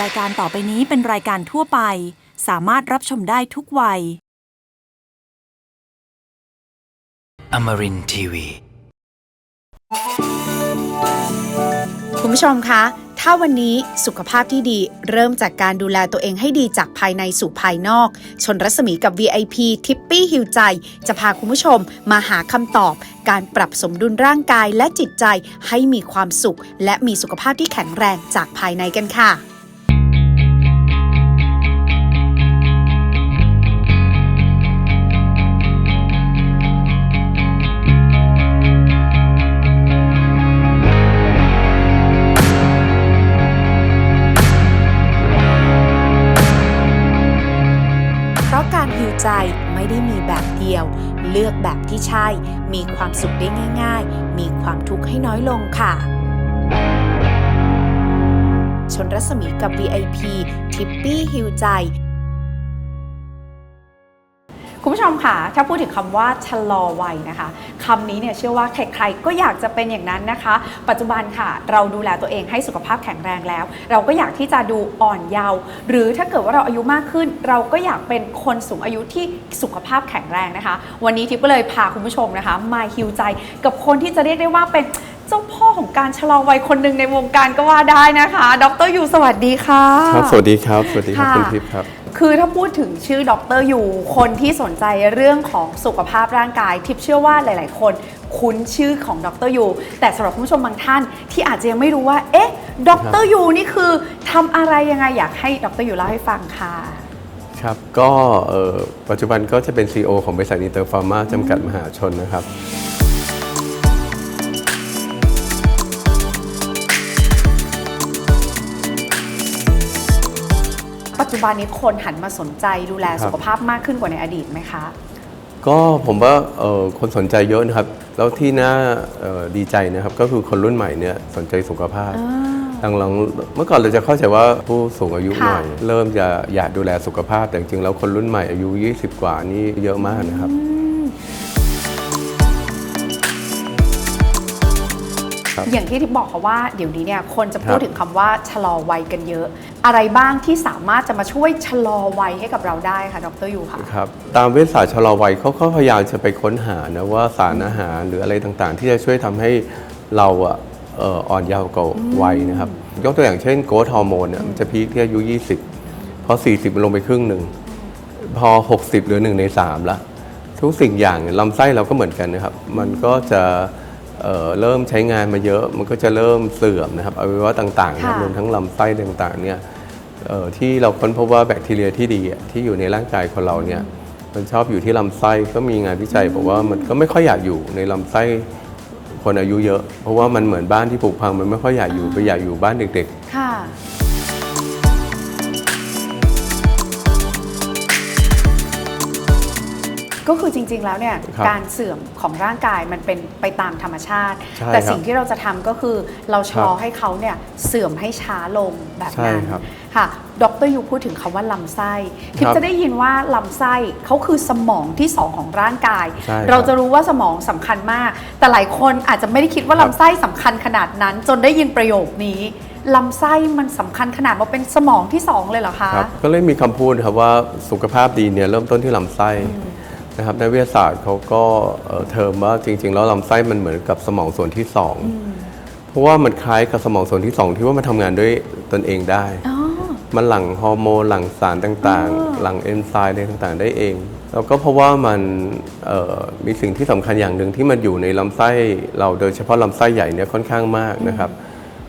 รายการต่อไปนี้เป็นรายการทั่วไป สามารถรับชมได้ทุกวัย Amarin Tiwi. คุณผู้ชมคะ ถ้าวันนี้สุขภาพที่ดีเริ่มจากการดูแลตัวเองให้ดีจากภายในสู่ภายนอก ชนรัศมีกับ VIP ทิปปี้ฮิวใจ จะพาคุณผู้ชมมาหาคำตอบ การปรับสมดุลร่างกายและจิตใจให้มีความสุข และมีสุขภาพที่แข็งแรงจากภายในกันค่ะ เลือกแบบที่ใช่ มีความสุขได้ง่าย ๆ มีความทุกข์ให้น้อยลงค่ะ ชนรัศมีกับ VIP ทิปปี้ฮิวใจ คุณผู้ชมค่ะถ้าพูดถึงคำว่าชะลอวัยนะคะคำนี้เนี่ยเชื่อว่าใครๆก็อยากจะเป็นอย่างนั้นนะคะ ปัจจุบันค่ะ เราดูแลตัวเองให้สุขภาพแข็งแรงแล้ว เราก็อยากที่จะดูอ่อนเยาว์หรือถ้าเกิดว่าเราอายุมากขึ้น เราก็อยากเป็นคนสูงอายุที่สุขภาพแข็งแรงนะคะ วันนี้ทิพย์ก็เลยพาคุณผู้ชมนะคะมาฮิวใจกับคนที่จะเรียกได้ว่าเป็นเจ้าพ่อของการชะลอวัยคนหนึ่งในวงการก็ว่าได้นะคะ ดรยูสวัสดีค่ะ ครับ สวัสดีครับ สวัสดีครับค่ะคุณทิพย์ครับ คือถ้าพูดถึงชื่อดรยูคนที่สนใจเรื่องของสุขภาพร่างกาย ทิพย์เชื่อว่าหลาย ๆ คนคุ้นชื่อของดรยูแต่สำหรับคุณผู้ชมบางท่านที่อาจจะยังไม่รู้ว่า เอ๊ะดรยูนี่คือทำอะไรยังไงอยากให้ดรยูเล่าให้ฟังค่ะครับก็เอ่อปัจจุบันก็จะเป็น CEO ของบริษัทอินเตอร์ฟาร์มาจำกัดมหาชนนะครับ ปัจจุบันนี้คนหันมาสนใจดูแลครับสุขภาพมากขึ้นกว่าในอดีตไหมคะ ก็ผมว่าเอ่อคนสนใจเยอะนะครับ แล้วที่น่าเอ่อดีใจนะครับ ก็คือคนรุ่นใหม่เนี่ยสนใจสุขภาพหลังๆเมื่อก่อนเราจะเข้าใจว่าผู้สูงอายุค่ะหน่อย เริ่มจะอยากดูแลสุขภาพแต่จริงๆแล้วคนรุ่นใหม่อายุ 20 กว่านี่เยอะมากนะครับ อย่างที่ทิพย์บอกค่ะว่าเดี๋ยวนี้เนี่ยคนจะพูดครับถึงคำว่าชะลอวัยกันเยอะ อะไรบ้างที่สามารถจะมาช่วยชะลอวัยให้กับเราได้ค่ะดรยูค่ะครับตามเวชศาสตร์ชะลอวัยเขาก็พยายามจะไปค้นหานะว่าสารอาหารหรืออะไรต่างๆ ที่จะช่วยทำให้เราอะเอ่ออ่อนเยาว์กว่าวัยนะครับ ยกตัวอย่างเช่นโกรทฮอร์โมนเนี่ยมันจะพีคที่อายุ 20 พอ 40 มันลงไปครึ่งหนึ่ง พอ 60 เหลือ 1 ใน 3 ละ ทุกสิ่งอย่างลำไส้เราก็เหมือนกันนะครับ มันก็จะ เอ่อเริ่มใช้งานมาเยอะมันก็จะเริ่มเสื่อมนะครับอวัยวะต่างๆนะค่ะรวมทั้งลำไส้ต่างๆเนี่ยเอ่อที่เราค้นพบว่าแบคทีเรียที่ดีอะที่อยู่ในร่างกายคนเราเนี่ยมันชอบอยู่ที่ลำไส้ก็มีงานวิจัยบอกว่ามันก็ไม่ค่อยอยากอยู่ในลำไส้คนอายุเยอะ เพราะว่ามันเหมือนบ้านที่ผุพังมันไม่ค่อยอยากอยู่ไปอยากอยู่บ้านเด็กๆ ก็คือจริง ๆ แล้วเนี่ยครับการเสื่อมของร่างกายมันเป็นไปตามธรรมชาติ ใช่แต่ครับสิ่งที่เราจะทำก็คือเราชะลอครับให้เขาเนี่ยเสื่อมให้ช้าลงแบบใช่นั้นครับค่ะดรยูพูดถึงคำว่าลำไส้ทิพครับย์จะได้ยินว่าลำไส้เขาคือสมองที่สองของร่างกาย ใช่ครับเราจะรู้ว่าสมองสำคัญมาก แต่หลายคนอาจจะไม่ได้คิดว่าครับ ลำไส้สำคัญขนาดนั้น จนได้ยินประโยคนี้ลำไส้มันสำคัญขนาดว่าเป็นสมองที่สองเลยเหรอคะ ครับก็เลยมีคำพูดครับว่าสุขภาพดีเนี่ยเริ่มต้นที่ลำไส้ นะครับนักวิทยาศาสตร์เขาก็เอ่อเทอมว่าจริง ๆ แล้วลำไส้มันเหมือนกับสมองส่วนที่สองเพราะว่ามันคล้ายกับสมองส่วนที่สองที่ว่ามันทำงานด้วยตนเองได้อ๋อมันหลั่งฮอร์โมนหลั่งสารต่างอ๋อๆหลั่งเอนไซม์อะไรต่างๆ ได้เอง แล้วก็เพราะว่ามันเอ่อมีสิ่งที่สำคัญอย่างหนึ่งที่มันอยู่ในลำไส้เราโดยเฉพาะลำไส้ใหญ่เนี่ยค่อนข้างมากนะครับ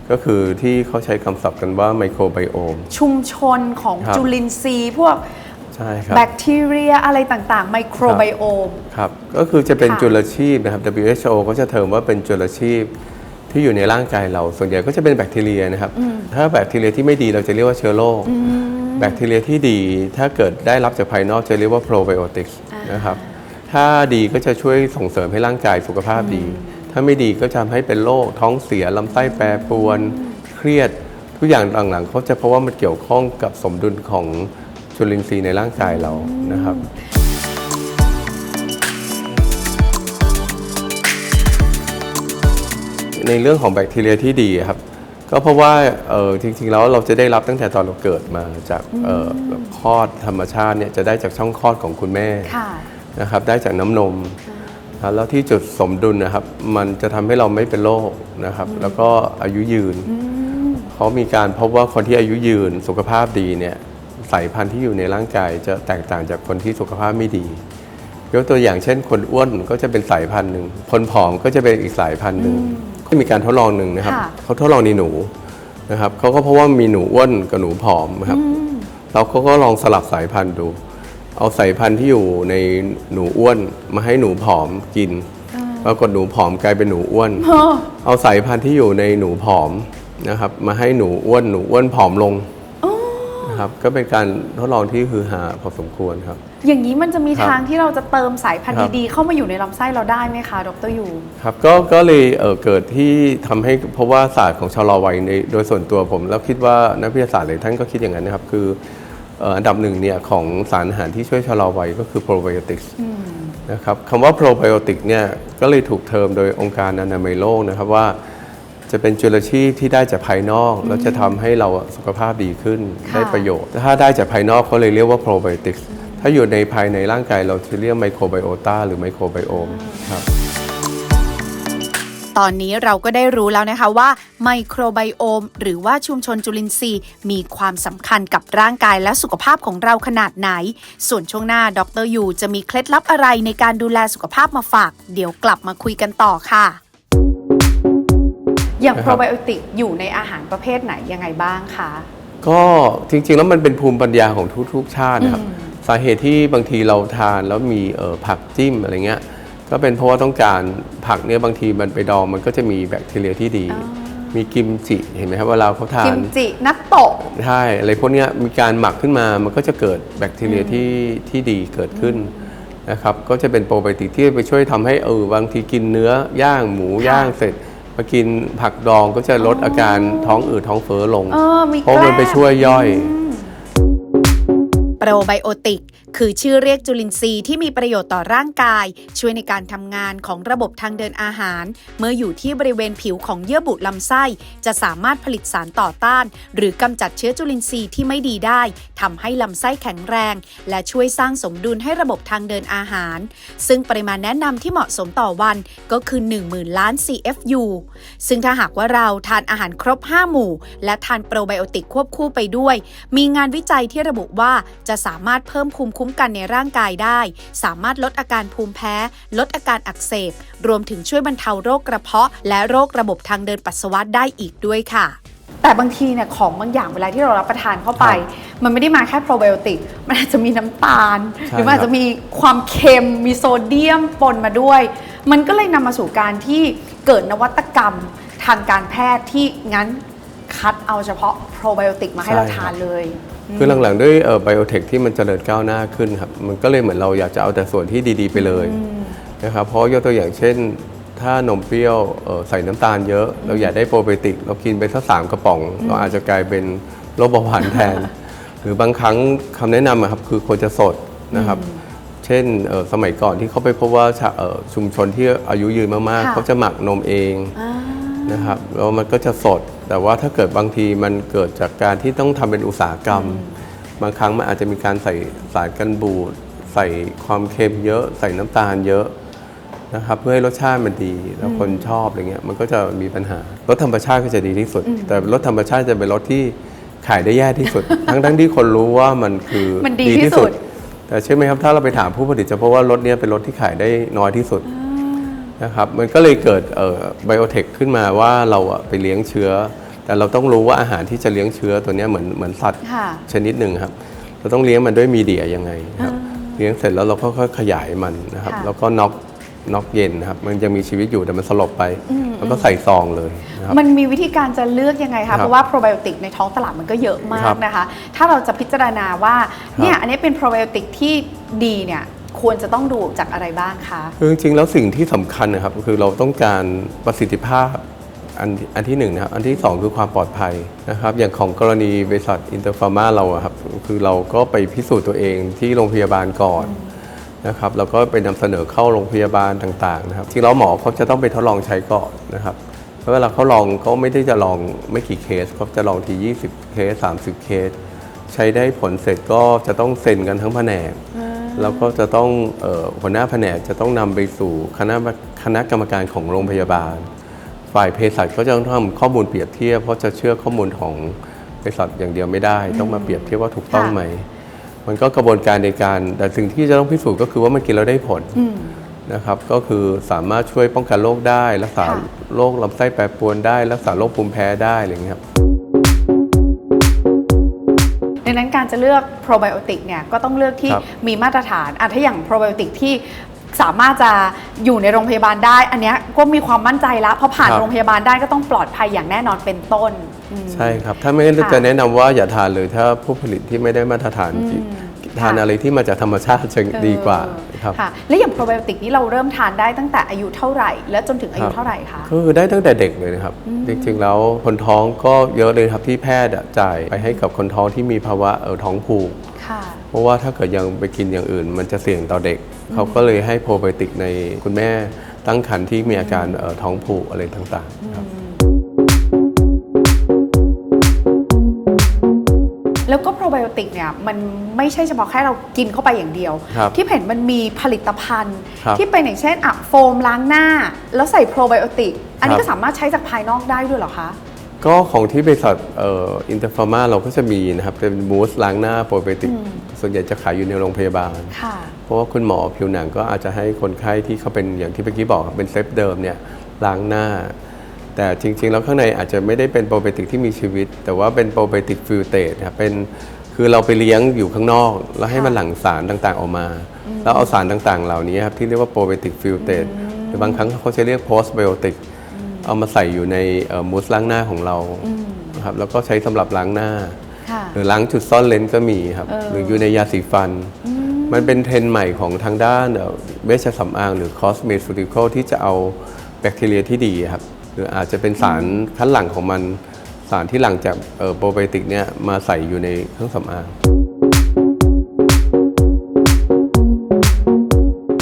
ก็คือที่เขาใช้คำศัพท์กันว่าไมโครไบโอม ชุมชนของครับจุลินทรีย์พวก ใช่ครับแบคทีเรียอะไรต่างๆ ไมโครไบโอม ครับ ก็คือจะเป็นค่ะ จุลชีพนะครับ WHO ก็จะเทอมว่าเป็นจุลชีพที่อยู่ในร่างกายเรา ส่วนใหญ่ก็จะเป็นแบคทีเรียนะครับ ถ้าแบคทีเรียที่ไม่ดีเราจะเรียกว่าเชื้อโรค แบคทีเรียที่ดีถ้าเกิดได้รับจากภายนอกจะเรียกว่าโปรไบโอติกส์นะครับ ถ้าดีก็จะช่วยส่งเสริมให้ร่างกายสุขภาพดี ถ้าไม่ดีก็จะทำให้เป็นโรคท้องเสียลำไส้แปรปรวน เครียด ทุกอย่างหลังๆเขาจะเพราะว่ามันเกี่ยวข้องกับสมดุลของ จุลินทรีย์ในร่างกายเรานะครับในเรื่องของแบคทีเรียที่ดีครับ ก็เพราะว่าเออจริงๆแล้วเราจะได้รับตั้งแต่ตอนเราเกิดมาจากเอ่อแบบคลอดธรรมชาติเนี่ยจะได้จากช่องคลอดของคุณแม่ค่ะนะครับ ได้จากน้ำนมครับแล้วที่จุดสมดุลนะครับ มันจะทำให้เราไม่เป็นโรคนะครับ แล้วก็อายุยืนเขามีการพบว่าคนที่อายุยืนสุขภาพดีเนี่ยสายพันธุ์ที่อยู่ในร่างกายจะแตกต่างจากคนที่สุขภาพไม่ดี ยกตัวอย่างเช่น คนอ้วนก็จะเป็นสายพันธุ์หนึ่ง คนผอมก็จะเป็นอีกสายพันธุ์หนึ่งก็มีการทดลองหนึ่งนะครับ ค่ะ เขาทดลองในหนูนะครับเขาก็เพราะว่ามีหนูอ้วนกับหนูผอมนะครับ เราก็ก็ลองสลับสายพันธุ์ดู เอาสายพันธุ์ที่อยู่ในหนูอ้วนมาให้หนูผอมกิน ปรากฏหนูผอมกลายเป็นหนูอ้วนเฮ้อเอาสายพันธุ์ที่อยู่ในหนูผอมนะครับมาให้หนูอ้วนหนูอ้วนผอมลงนะ ครับ ก็เป็นการทดลองที่ฮือฮาพอสมควรครับ อย่างนี้มันจะมีครับทางที่เราจะเติมสายพันธุ์ครับดีๆเข้ามาอยู่ในลำไส้เราได้ไหมคะ ดรยูครับก็ก็เลยเอ่อเกิดที่ทำให้เพราะว่าศาสตร์ของชะลอวัยในโดยส่วนตัวผม แล้วคิดว่านักวิทยาศาสตร์หลายท่านก็คิดอย่างนั้นนะครับ คือเอ่ออันดับหนึ่งเนี่ยของสารอาหารที่ช่วยชะลอวัยก็คือโปรไบโอติกส์นะครับคำว่าโปรไบโอติกเนี่ยก็เลยถูกเทอมโดยองค์การอนามัยโลกนะครับว่า จะเป็นจุลชีพที่ได้จากภายนอก แล้วจะทำให้เราสุขภาพดีขึ้นค่ะได้ประโยชน์ ถ้าได้จากภายนอกเขาเลยเรียกว่าโปรไบโอติกส์ถ้าอยู่ในภายในร่างกายเราจะเรียกไมโครไบโอตาหรือไมโครไบโอมครับตอนนี้เราก็ได้รู้แล้วนะคะว่าไมโครไบโอม หรือว่าชุมชนจุลินทรีย์ มีความสำคัญกับร่างกายและสุขภาพของเราขนาดไหน ส่วนช่วงหน้าดรยูจะมีเคล็ดลับอะไรในการดูแลสุขภาพมาฝาก เดี๋ยวกลับมาคุยกันต่อค่ะ อย่างนะโปครัรบไบโอติกอยู่ในอาหารประเภทไหนยังไงบ้างคะ ก็จริงๆ แล้วมันเป็นภูมิปัญญาของทุกๆชาตินะครับ สาเหตุที่บางทีเราทานแล้วมีเอ่อผักจิ้มอะไรเงี้ย ก็เป็นเพราะว่าต้องการผักเนี่ยบางทีมันไปดองมันก็จะมีแบคทีเรียที่ดี มีกิมจิเห็นไหมครับเวลาเขาทากินมจินัตโตะใช่อะไรพวกเนี้ยมีการหมักขึ้นมามันก็จะเกิดแบคทีเรียที่ที่ดีเกิดขึ้นนะครับก็จะเป็นโปรไบโอติกที่ไปช่วยทำให้เออบางทีกินเนื้อย่างหมูย่างเสร็จ มากินผักดองก็จะลดอาการท้องอืดท้องเฟ้อลง เออมีเพราะมันไปแกล้มช่วยย่อย โปรไบโอติก คือชื่อเรียกจุลินทรีย์ที่มีประโยชน์ต่อร่างกาย ช่วยในการทำงานของระบบทางเดินอาหาร เมื่ออยู่ที่บริเวณผิวของเยื่อบุลำไส้ จะสามารถผลิตสารต่อต้าน หรือกำจัดเชื้อจุลินทรีย์ที่ไม่ดีได้ทำให้ลำไส้แข็งแรง และช่วยสร้างสมดุลให้ระบบทางเดินอาหาร ซึ่งปริมาณแนะนำที่เหมาะสมต่อวันก็คือ 10,000 ล้าน CFU ซึ่งถ้าหากว่าเราทานอาหารครบ 5 หมู่ และทานโปรไบโอติกควบคู่ไปด้วย มีงานวิจัยที่ระบุว่าจะสามารถเพิ่มภูมิคุ้มกันในร่างกายได้ สามารถลดอาการภูมิแพ้ ลดอาการอักเสบ รวมถึงช่วยบรรเทาโรคกระเพาะ และโรคระบบทางเดินปัสสาวะได้อีกด้วยค่ะแต่บางทีเนี่ยของบางอย่างเวลาที่เรารับประทานเข้าไป มันไม่ได้มาแค่โปรไบโอติก มันอาจจะมีน้ำตาลใช่หรือมันอาจครัจะบมีความเค็มมีโซเดียมปนมาด้วย มันก็เลยนำมาสู่การที่เกิดนวัตกรรมทางการแพทย์ที่งั้นคัดเอาเฉพาะโปรไบโอติกมาให้เราทานเลย คือหลังๆ ด้วยไบโอเทคที่มันเจริญก้าวหน้าขึ้นครับ มันก็เลยเหมือนเราอยากจะเอาแต่ส่วนที่ดีๆไปเลยนะครับเพราะยกตัวอย่างเช่น ถ้านมเปรี้ยวเอ่อใส่น้ำตาลเยอะ เราอยากได้โปรไบโอติก เรากินไปสักสามกระป๋อง เราอาจจะกลายเป็นโรคเบาหวานแทน หรือบางครั้งคำแนะนำอะครับคือควรจะสดนะครับ เช่นเอ่อสมัยก่อนที่เขาไปพบว่าชะเอ่อชุมชนที่อายุยืนมากๆค่ะเขาจะหมักนมเอง นะครับแล้วมันก็จะสด แต่ว่าถ้าเกิดบางทีมันเกิดจากการที่ต้องทำเป็นอุตสาหกรรม บางครั้งมันอาจจะมีการใส่สารกันบูดใส่ความเค็มเยอะ ใส่น้ำตาลเยอะนะครับเพื่อให้รสชาติมันดีแล้วคนชอบอะไรเงี้ยมันก็จะมีปัญหารสธรรมชาติก็จะดีที่สุด แต่รสธรรมชาติจะเป็นรสที่ขายได้แย่ที่สุด ทั้งทั้งๆที่คนรู้ว่ามันคือมันดีที่สุด แต่เชื่อไหมครับถ้าเราไปถามผู้ผลิตจะพบว่ารสเนี้ยเป็นรสที่ขายได้น้อยที่สุด นะครับมันก็เลยเกิดไบโอเทคขึ้นมาว่าเราอะไปเลี้ยงเชื้อ แต่เราต้องรู้ว่าอาหารที่จะเลี้ยงเชื้อตัวเนี้ยเหมือนเหมือนสัตว์ค่ะชนิดหนึ่งครับ เราต้องเลี้ยงมันด้วยมีเดียยังไงครับเลี้ยงเสร็จแล้วเราก็ค่อยๆขยายมันนะครับค่ะแล้วก็น็อกน็อกเย็นนะครับมันยังมีชีวิตอยู่แต่มันสลบไป แล้วก็ใส่ซองเลยนะครับมันมีวิธีการจะเลือกยังไงครัคะบเพราะว่าโปรไบโอติกในท้องตลาดมันก็เยอะมาครักบนะคะ ถ้าเราจะพิจารณาว่าครับเนี่ยอันนี้เป็นโปรไบโอติกที่ดีเนี่ย ควรจะต้องดูจากอะไรบ้างคะคือจริงๆแล้วสิ่งที่สำคัญนะครับคือเราต้องการประสิทธิภาพอันอันที่หนึ่งนะครับอันที่สองคือความปลอดภัยนะครับ อย่างของกรณีบริษัทอินเตอร์ฟาร์มาเราอะครับคือเราก็ไปพิสูจน์ตัวเองที่โรงพยาบาลก่อนนะครับแล้วก็ไปนำเสนอเข้าโรงพยาบาลต่างๆนะครับที่เราหมอเขาจะต้องไปทดลองใช้ก่อนนะครับแล้วเวลาเขาลองเขาไม่ได้จะลองไม่กี่เคสเขาจะลองที 20 เคส 30 เคส ใช้ได้ผลเสร็จก็จะต้องเซ็นกันทั้งแผนก แล้วก็จะต้องเออหัวหน้าแผนกจะต้องนำไปสู่คณะคณะกรรมการของโรงพยาบาล ฝ่ายเภสัชก็จะต้องทำข้อมูลเปรียบเทียบ เพราะจะเชื่อข้อมูลของเภสัชอย่างเดียวไม่ได้ ต้องมาเปรียบเทียบว่าถูกต้องค่ะไหม มันก็กระบวนการในการ แต่สิ่งที่จะต้องพิสูจน์ก็คือว่ามันกินแล้วได้ผลนะครับก็คือสามารถช่วยป้องกันโรคได้ รักษาค่ะโรคลำไส้แปรปรวนได้ รักษาโรคภูมิแพ้ได้อะไรอย่างเงี้ยครับดั งนั้นการจะเลือกโปรไบโอติกเนี่ยก็ต้องเลือกที่ครับ มีมาตรฐานอะถ้าอย่างโปรไบโอติกที่สามารถจะอยู่ในโรงพยาบาลได้ อันเนี้ยก็มีความมั่นใจแล้วพอผ่านครับ โรงพยาบาลได้ก็ต้องปลอดภัยอย่างแน่นอนเป็นต้นอืม ใช่ครับ ถ้าไม่งั้นค่ะ จะแนะนำว่าอย่าทานเลยถ้าผู้ผลิตที่ไม่ได้มาตรฐานอืม ทานค่ะอะไรที่มาจากธรรมชาติจะดีกว่าครับค่ะและอย่างโปรไบโอติกนี้เราเริ่มทานได้ตั้งแต่อายุเท่าไหร่ และจนถึงอายุเท่าไหร่คะก็คือได้ตั้งแต่เด็กเลยนะครับจริงๆแล้วคนท้องก็เยอะเลยครับที่แพทย์อะจ่ายไปให้กับคนท้องที่มีภาวะเออท้องผูกค่ะเพราะว่าถ้าเกิดยังไปกินอย่างอื่น มันจะเสี่ยงต่อเด็ก เขาก็เลยให้โปรไบโอติกในคุณแม่ตั้งครรภ์ที่มีอาการเอ่อท้องผูกอะไรต่างๆครับ แล้วก็โปรไบโอติกเนี่ยมันไม่ใช่เฉพาะแค่เรากินเข้าไปอย่างเดียว ครับที่เห็นมันมีผลิตภัณฑ์ ครับที่เป็นอย่างเช่นอะโฟมล้างหน้า แล้วใส่โปรไบโอติก อันนี้ครับ ก็สามารถใช้จากภายนอกได้ด้วยเหรอคะ ก็ของที่บริษัทเอินเตอร์ฟาร์มาเราก็จะมีนะครับเป็นมูสล้างหน้าโปรไบโอติกส่วนใหญ่จะขายอยู่ในโรงพยาบาล ค่ะ เพราะว่าคุณหมอผิวหนังก็อาจจะให้คนไข้ที่เขาเป็นอย่างที่เมื่อกี้บอกครับเป็นเซฟเดิมเนี่ยล้างหน้า แต่จริง ๆ แล้วข้างในอาจจะไม่ได้เป็นโปรไบโอติกที่มีชีวิต แต่ว่าเป็นโปรไบโอติกฟิลเตครับเป็นคือเราไปเลี้ยงอยู่ข้างนอก แล้วให้มันหลั่งสารต่างๆออกมา แล้วเอาสารต่างๆ เหล่านี้ครับที่เรียกว่าโปรไบโอติกฟิลเตหรือบางครั้งเขาจะเรียกโพสไบโอติกเอามาใส่อยู่ในเอ่อมูสล้างหน้าของเรานะครับแล้วก็ใช้สำหรับล้างหน้าค่ะหรือล้างจุดซ่อนเลนก็มีครับเออหรืออยู่ในยาสีฟัน มันเป็นเทรนด์ใหม่ของทางด้านเอ่อเวชสำอางหรือคอสเมติคอลที่จะเอาแบคทีเรียที่ดีครับ หรืออาจจะเป็นสารคั้นหลั่งของมันสารที่หลั่งจากเอ่อโปรไบโอติกเนี่ยมาใส่อยู่ในเครื่องสำอาง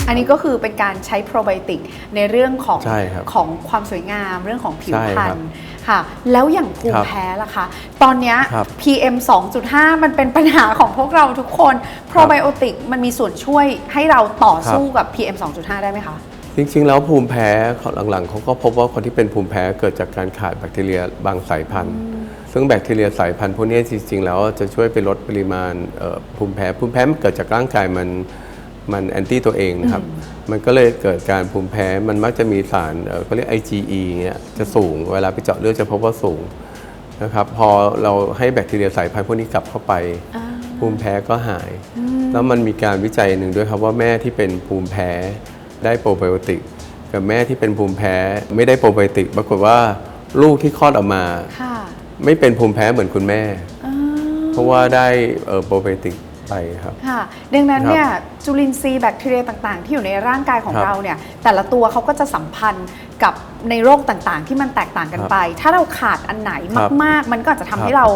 อันนี้ก็คือเป็นการใช้โปรไบโอติกในเรื่องของใช่ครับของความสวยงามเรื่องของผิวใช่พรรครับณค่ะ แล้วอย่างภูครัมิบแพ้ล่ะคะ ตอนเนี้ย ครับ PM 2.5 มันเป็นปัญหาของพวกเราทุกคนโปรไบโอติกมันมีส่วนช่วยให้เราต่อสู้กับ PM 2.5 ได้ไหมคะ จริงๆ แล้วภูมิแพ้หลังๆเขาก็พบว่าคนที่เป็นภูมิแพ้เกิดจากการขาดแบคทีเรียบางสายพันธุ์ ซึ่งแบคทีเรียสายพันธุ์พวกนี้จริงๆ แล้วจะช่วยไปลดปริมาณเอ่อภูมิแพ้ ภูมิแพ้มันเกิดจากร่างกายมันมันแอนตี้ตัวเองนะครับ มันก็เลยเกิดการภูมิแพ้ มันมักจะมีสารเอ่อเขาเรียก IgE เงี้ยจะสูง เวลาไปเจาะเลือดจะพบว่าสูงนะครับ พอเราให้แบคทีเรียสายพันธุ์พวกนี้กลับเข้าไปภูมิแพ้ก็หาย แล้วมันมีการวิจัยหนึ่งด้วยครับว่าแม่ที่เป็นภูมิแพ้ ได้โปรไบโอติก กับแม่ที่เป็นภูมิแพ้ไม่ได้โปรไบโอติก ปรากฏว่าลูกที่คลอดออกมา ค่ะไม่เป็นภูมิแพ้เหมือนคุณแม่ อ่าเพราะว่าได้เอ่อโปรไบโอติกไปครับ ค่ะ ดังนั้นครับเนี่ยจุลินทรีย์แบคทีเรียต่างๆ ที่อยู่ในร่างกายของครับเราเนี่ยแต่ละตัวเขาก็จะสัมพันธ์กับในโรคต่างๆ ที่มันแตกต่างกันครับไป ถ้าเราขาดอันไหนครับมาก ๆ มันก็อาจจะทำให้ครับเรา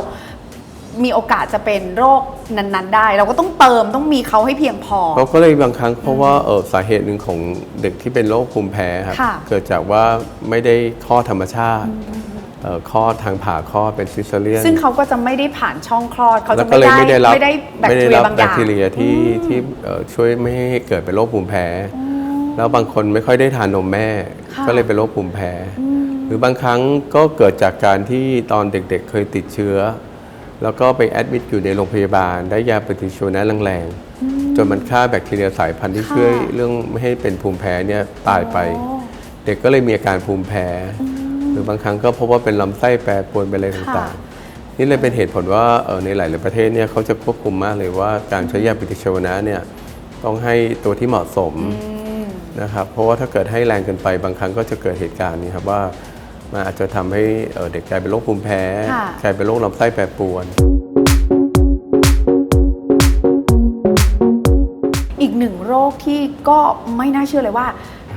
มีโอกาสจะเป็นโรคนั้นๆ ได้ เราก็ต้องเติมต้องมีเขาให้เพียงพอเขาก็เลยบางครั้งเพราะว่าเออสาเหตุหนึ่งของเด็กที่เป็นโรคภูมิแพ้ครับ ค่ะ เกิดจากว่าไม่ได้คลอดธรรมชาติเอ่อคลอดทางผ่าคลอดเป็นซิสเซเรียน ซึ่งเขาก็จะไม่ได้ผ่านช่องคลอดเขาแล้จะวก็ไม่เลยได้ไม่ได้รับไม่ได้แบคไม่ทีได้เรียรับบางอแบคย่าง ทีเรียที่ที่เอ่อช่วยไม่ให้เกิดเป็นโรคภูมิแพ้ แล้วบางคนไม่ค่อยได้ทานนมแม่ ค่ะก็เลยเป็นโรคภูมิแพ้ หรือบางครั้งก็เกิดจากการที่ตอนเด็กๆ เคยติดเชื้อ แล้วก็ไปแอดมิดอยู่ในโรงพยาบาล ได้ยาปฏิชีวนะแรงๆจนมันฆ่าแบคทีเรียสายพันธุ์ที่ค่ะช่วยเรื่องไม่ให้เป็นภูมิแพ้เนี่ยตายไปอ๋อเด็กก็เลยมีอาการภูมิแพ้ หรือบางครั้งก็พบว่าเป็นลำไส้แปรปรวนไปอะไรต่างๆ นี่เลยเป็นเหตุผลว่าเอ่อในหลายๆประเทศเนี่ยเขาจะควบคุมมากเลยว่าการใช้ยาปฏิชีวนะเนี่ยต้องให้ตัวที่เหมาะสมนะครับเพราะว่าถ้าเกิดให้แรงเกินไปบางครั้งก็จะเกิดเหตุการณ์นี้ครับว่า มันอาจจะทำให้เอ่อเด็กกลายเป็นโรคภูมิแพ้ค่ะกลายเป็นโรคลำไส้แปรปรวน อีกหนึ่งโรคที่ก็ไม่น่าเชื่อเลยว่า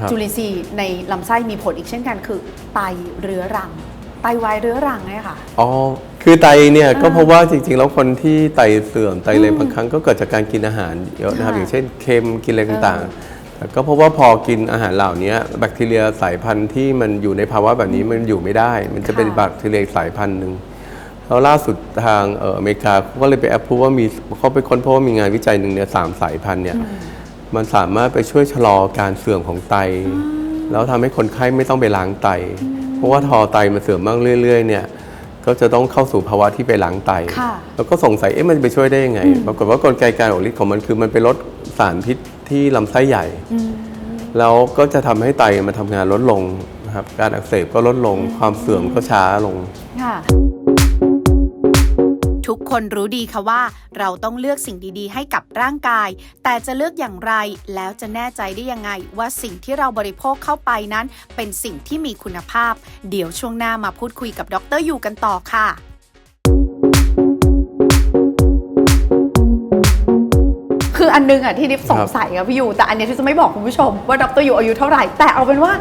ครับจุลินทรีย์ในลำไส้มีผลอีกเช่นกัน คือไตเรื้อรัง ไตวายเรื้อรังเนี่ยค่ะอ๋อคือไตเนี่ยก็เพราะว่าจริงๆ แล้วคนที่ไตเสื่อมไตเลยบางครั้งก็เกิดจากการกินอาหารเยอะนะครับค่ะอย่างเช่นเค็มกินอะไรต่างๆถ้ ก็เพราะว่าพอกินอาหารเหล่านี้แบคทีเรียสายพันธุ์ที่มันอยู่ในภาวะแบบนี้มันอยู่ไม่ได้ มันจะเป็นค่ะแบคทีเรียสายพันธุ์หนึ่งแล้วล่าสุดทางเอ่ออเมริกาเขาก็เลยไปแอปพูว่ามีเขาไปค้นพบว่ามีงานวิจัยหนึ่งเนี่ยสามสายพันธุ์เนี่ยมันสามารถไปช่วยชะลอการเสื่อมของไต แล้วทำให้คนไข้ไม่ต้องไปล้างไต เพราะว่าทอไตมันเสื่อมมากเรื่อย ๆ เนี่ยก็จะต้องเข้าสู่ภาวะที่ไปล้างไตค่ะแล้วก็สงสัยเอ๊ะมันจะไปช่วยได้ยังไง ปรากฏว่ากลไกการออกฤทธิ์ของมันคือมันไปลดสารพิษ ที่ลำไส้ใหญ่ แล้วก็จะทำให้ไตมันทำงานลดลงนะครับ การอักเสบก็ลดลง ความเสื่อมก็ช้าลงค่ะทุกคนรู้ดีค่ะว่า เราต้องเลือกสิ่งดีๆ ให้กับร่างกาย แต่จะเลือกอย่างไรแล้วจะแน่ใจได้ยังไง ว่าสิ่งที่เราบริโภคเข้าไปนั้น เป็นสิ่งที่มีคุณภาพ เดี๋ยวช่วงหน้ามาพูดคุยกับดรยูกันต่อค่ะ คืออันนึงอะที่ดิฟสงสัยอะพี่ยูแต่อันเนี้ยที่จะไม่บอกคุณผู้ชมว่าดรยูอายุเท่าไหร่ แต่เอาเป็นว่า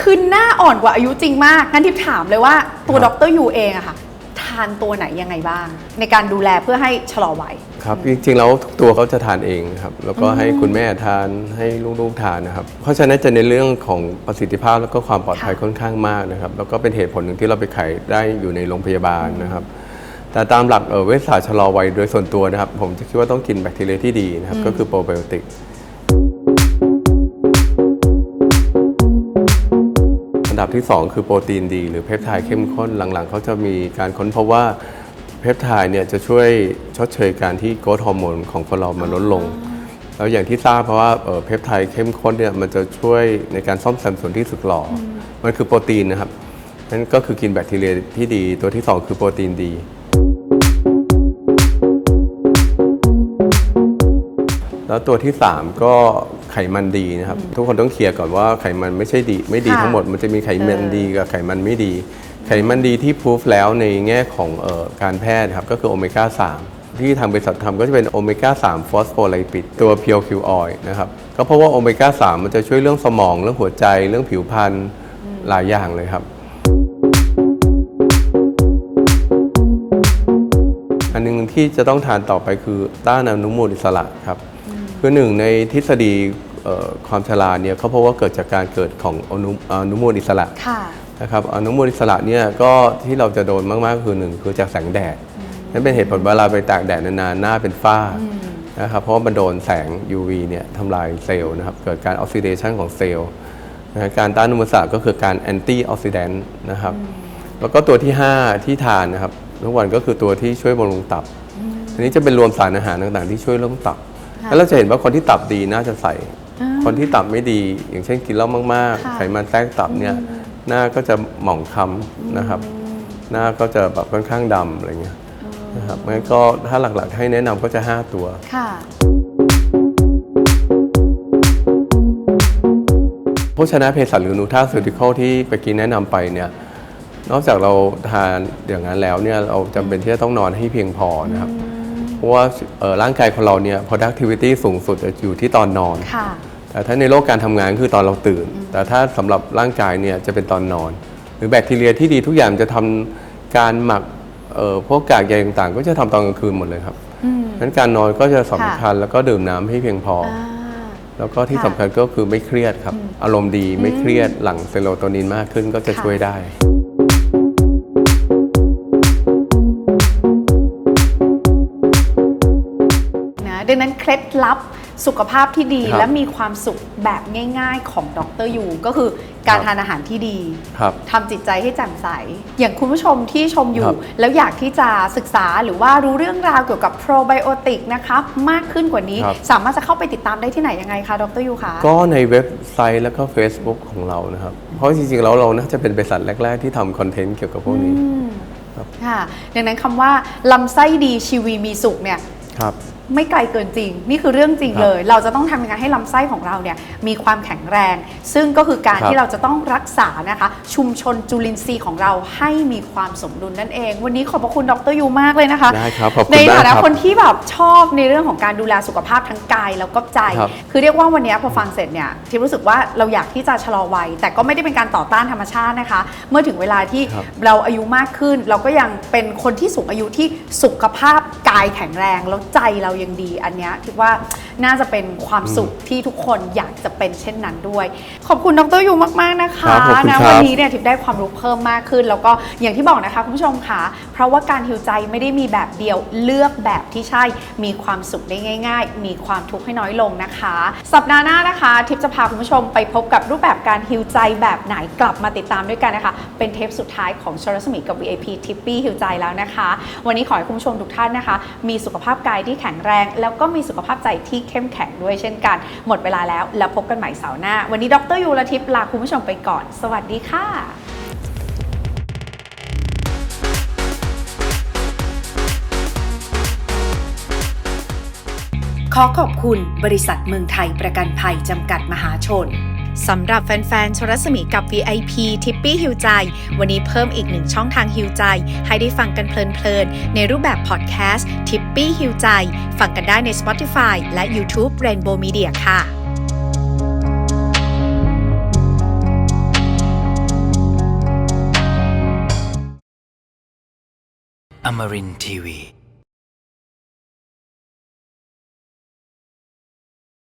คือหน้าอ่อนกว่าอายุจริงมากงั้นทิพถามเลยว่าตัวคดรับรยูเองอะค่ะ ทานตัวไหนยังไงบ้าง ในการดูแลเพื่อให้ชะลอวัยครับจริงๆแล้วทุกตัวเขาจะทานเองครับแล้วก็ให้คุณแม่ทานให้ลูกๆทานนะครับ เพราะฉะนั้นจะในเรื่องของประสิทธิภาพแล้วก็ความปลอดภัยค่ะค่อนข้างมากนะครับ แล้วก็เป็นเหตุผลหนึ่งที่เราไปขายได้อยู่ในโรงพยาบาลนะครับ แต่ตามหลักเอ่อเวชศาสตร์ชะลอวัยโดยส่วนตัวนะครับ ผมจะคิดว่าต้องกินแบคทีเรียที่ดีนะครับ ก็คือโปรไบโอติกอันดับที่ 2 คือโปรตีนดี หรือเพปไทด์เข้มข้นหลังๆ เขาจะมีการค้นพบว่าเพปไทด์เนี่ยจะช่วยชดเชยการที่โกรทฮอร์โมนของคนเรามันลดลง แล้วอย่างที่ทราบเพราะว่าเอ่อเพปไทด์เข้มข้นเนี่ยมันจะช่วยในการซ่อมแซมส่วนที่สึกหรออมันคือโปรตีนนะครับนั่นก็คือกินแบคทีเรียที่ดี ตัวที่ 2 คือโปรตีนดี แล้วตัวที่ 3 ก็ไขมันดีนะครับ ทุกคนต้องเคลียร์ก่อนว่าไขมันไม่ใช่ดี ไม่ดีค่ะทั้งหมดมันจะมีไขมันเออดีกับไขมันไม่ดี ไขมันดีที่พูฟแล้วในแง่ของเออการแพทย์ครับ ก็คือโอเมก้า 3 ที่ทางบริษัททำก็จะเป็นโอเมก้า 3 ฟอสโฟไลปิด ตัวเพียวคิวออยนะครับ ก็เพราะว่าโอเมก้า 3 มันจะช่วยเรื่องสมองเรื่องหัวใจเรื่องผิวพรรณหลายอย่างเลยครับ อันหนึงที่จะต้องทานต่อไปคือต้านอนุมูลอิสระครับ คือหนึ่งในทฤษฎีเอ่อความชราเนี่ยเขาพบว่าเกิดจากการเกิดของอนุอนุมูลอิสระค่ะนะครับอนุมูลอิสระเนี่ยก็ที่เราจะโดนมากๆคือหนึ่งคือจากแสงแดดนั่นเป็นเหตุผลเวลาไปตากแดดนานๆหน้าเป็นฝ้านะครับเพราะว่ามันโดนแสง UV เนี่ยทำลายเซลล์นะครับเกิดการออกซิเดชันของเซลล์นะฮะการต้านอนุมูลอิสระก็คือการแอนตี้ออกซิแดนต์นะครับแล้วก็ตัวที่ 5 ที่ทานนะครับทุกวันก็คือตัวที่ช่วยบำรุงตับอันนี้จะเป็นรวมสารอาหารต่างๆ ที่ช่วยเรื่องตับ แล้วเราจะเห็นว่าคนที่ตับดีน่าจะใส คนที่ตับไม่ดี อย่างเช่นกินเหล้ามากค่ะๆไขมันแทรกตับเนี่ยหน้าก็จะหมองคล้ำนะครับ หน้าก็จะแบบค่อนข้างดำอะไรเงี้ยนะครับงั้นก็ถ้าหลักๆให้แนะนำก็จะ 5 ตัวค่ะโภชนะเภสัชหรือนูท่าสูติคอลที่ไปกินแนะนำไปเนี่ยนอกจากเราทานอย่างนั้นแล้วเนี่ยเราจำเป็นที่จะต้องนอนให้เพียงพอนะครับ เพราะว่าเอ่อร่างกายของเราเนี่ย productivity สูงสุดจะอยู่ที่ตอนนอนค่ะแต่ถ้าในโลกการทำงานคือตอนเราตื่น แต่ถ้าสำหรับร่างกายเนี่ยจะเป็นตอนนอน หรือแบคทีเรียที่ดีทุกอย่างจะทำการหมักเอ่อพวกกากใยต่างๆ ก็จะทำตอนกลางคืนหมดเลยครับนั้นการนอนก็จะสำคัญแล้วก็ดื่มน้ำให้เพียงพอออ่าแล้วก็ที่ค่ะสำคัญก็คือไม่เครียดครับ อารมณ์ดีไม่เครียดหลั่งเซโรโทนินมากขึ้นก็จะค่ะช่วยได้ ดังนั้นเคล็ดลับสุขภาพที่ดีครับและมีความสุขแบบง่าย ๆ ของดรยูก็คือการครับ ทานอาหารที่ดี ครับ ทำจิตใจให้แจ่มใส อย่างคุณผู้ชมที่ชมอยู่ ครับแล้วอยากที่จะศึกษาหรือว่ารู้เรื่องราวเกี่ยวกับโปรไบโอติกนะคะมากขึ้นกว่านี้ ครับ สามารถจะเข้าไปติดตามได้ที่ไหนยังไงคะ ดรยูคะ ก็ในเว็บไซต์แล้วก็ Facebook ของเรานะครับ เพราะจริงๆแล้วเราน่าจะเป็นบริษัทแรก ๆ ที่ทำคอนเทนต์เกี่ยวกับพวกนี้ค่ะ ดังนั้นคำว่าลำไส้ดีชีวีมีสุขเนี่ย ครับ ไม่ไกลเกินจริง นี่คือเรื่องจริงครับเลย เราจะต้องทำยังไงให้ลำไส้ของเราเนี่ยมีความแข็งแรง ซึ่งก็คือการครับที่เราจะต้องรักษานะคะ ชุมชนจุลินทรีย์ของเราให้มีความสมดุลนั่นเอง วันนี้ขอบพระคุณดรยูมากเลยนะคะได้ครับขอบคุณในมากฐานะครับ คน ที่แบบชอบในเรื่องของการดูแลสุขภาพทั้งกายแล้วก็ใจ ครับคือเรียกว่าวันนี้พอฟังเสร็จเนี่ยที่รู้สึกว่าเราอยากที่จะชะลอวัย แต่ก็ไม่ได้เป็นการต่อต้านธรรมชาตินะคะ เมื่อถึงเวลาที่ครับเราอายุมากขึ้น เราก็ยังเป็นคนที่สูงอายุที่สุขภาพกายแข็งแรง แล้วใจเรายังดี อันเนี้ยคิดว่า น่าจะเป็นความสุขที่ทุกคนอยากจะเป็นเช่นนั้นด้วย ขอบคุณดรยูมาก ๆ นะคะครับขอบคุณนะครับวันนี้เนี่ยทิพย์ได้ความรู้เพิ่มมากขึ้น แล้วก็อย่างที่บอกนะคะคุณผู้ชมค่ะเพราะว่าการฮิวใจไม่ได้มีแบบเดียวเลือกแบบที่ใช่มีความสุขได้ง่าย ๆ มีความทุกข์ให้น้อยลงนะคะ สัปดาห์หน้านะคะ ทิพย์จะพาคุณผู้ชมไปพบกับรูปแบบการฮิวใจแบบไหนกลับมาติดตามด้วยกันนะคะ เป็นเทปสุดท้ายของชรสมีกับ VIP ทิปปี้ฮิวใจแล้วนะคะ วันนี้ขอให้คุณผู้ชมทุกท่านนะคะ มีสุขภาพกายที่แข็งแรง แล้วก็มีสุขภาพใจที่เข้มแข็งด้วยเช่นกัน หมดเวลาแล้ว แล้วพบกันใหม่เสาร์หน้า วันนี้ดรยูระทิพย์ลาคุณผู้ชมไปก่อน สวัสดีค่ะขอขอบคุณบริษัทเมืองไทยประกันภัยจำกัดมหาชน สำหรับแฟนๆชรสมีกับ VIP ทิปปี้ฮิวใจ วันนี้เพิ่มอีกหนึ่งช่องทางฮิวใจ ให้ได้ฟังกันเพลินๆ ในรูปแบบพอดแคสต์ทิปปี้ฮิวใจ ฟังกันได้ใน Spotify และ YouTube Rainbow Media ค่ะ Amarin Tiwi.